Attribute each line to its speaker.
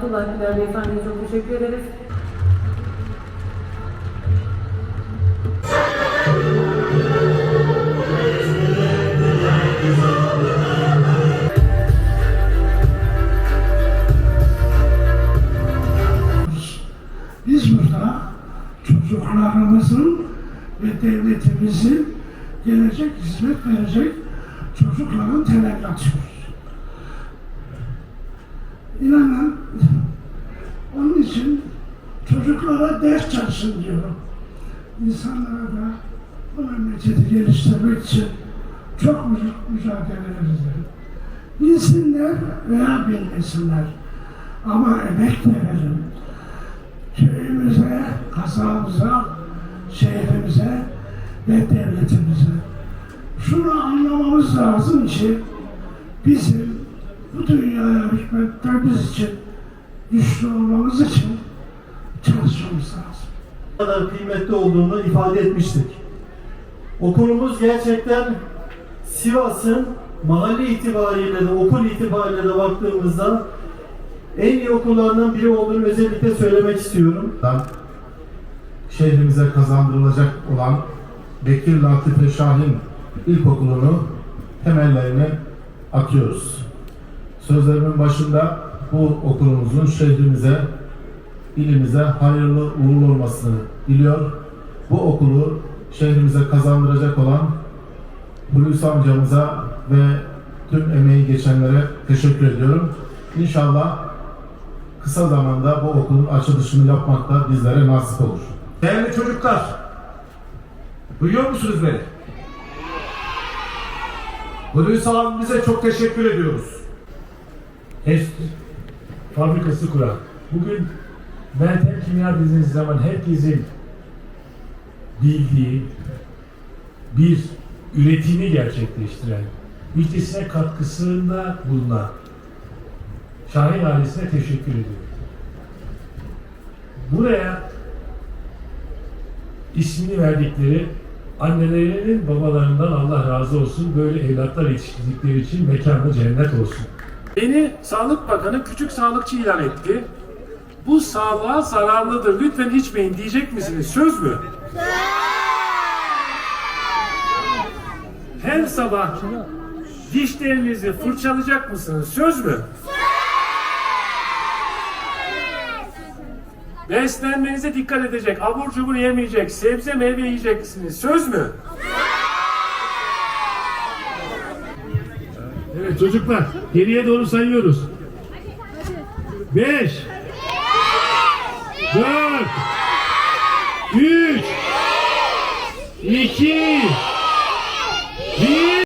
Speaker 1: Abdullah Güler Beyefendi'ye çok teşekkür ederiz.
Speaker 2: Biz burada çocuklarımızın ve devletimizin gelecek hizmet verecek çocukların temelini atıyoruz. İnanın için çocuklara ders çalışsın diyorum. İnsanlara da bu memleketi geliştirmek için çok müca- mücadele edelim. Bilsinler veya bilmesinler. Ama emek verelim köyümüze, kasabamıza, şehrimize ve devletimize. Şunu anlamamız lazım ki bizim bu dünyaya hükmetmemiz için, güçlü olmamız için çalışmamız lazım.
Speaker 3: Ne kadar kıymetli olduğunu ifade etmiştik. Okulumuz gerçekten Sivas'ın mahalle itibariyle de okul itibariyle de baktığımızda en iyi okullarından biri olduğunu özellikle söylemek istiyorum.
Speaker 4: Şehrimize kazandırılacak olan Bekir Latife Şahin İlkokulu'nu temellerini atıyoruz. Sözlerimin başında bu okulumuzun şehrimize, ilimize hayırlı uğurlu olmasını diliyor. Bu okulu şehrimize kazandıracak olan Hulusi amcamıza ve tüm emeği geçenlere teşekkür ediyorum. İnşallah kısa zamanda bu okulun açılışını yapmak da bizlere nasip olur.
Speaker 5: Değerli çocuklar, duyuyor musunuz beni? Hulusi abimize çok teşekkür ediyoruz.
Speaker 6: HES fabrikası kuran, bugün Meltem Kimya dediğiniz zaman herkesin bildiği bir üretimi gerçekleştiren, ülkesine katkısında bulunan Şahin ailesine teşekkür ediyorum. Buraya ismini verdikleri annelerinin babalarından Allah razı olsun böyle evlatlar yetiştirdikleri için mekanı cennet olsun. Beni Sağlık Bakanı küçük sağlıkçı ilan etti. Bu sağlığa zararlıdır. Lütfen içmeyin diyecek misiniz? Söz mü? Her sabah dişlerinizi fırçalayacak mısınız? Söz mü? Beslenmenize dikkat edecek. Abur cubur yemeyecek. Sebze meyve yiyeceksiniz. Söz mü? Çocuklar geriye doğru sayıyoruz. Beş. Dört. Üç. iki,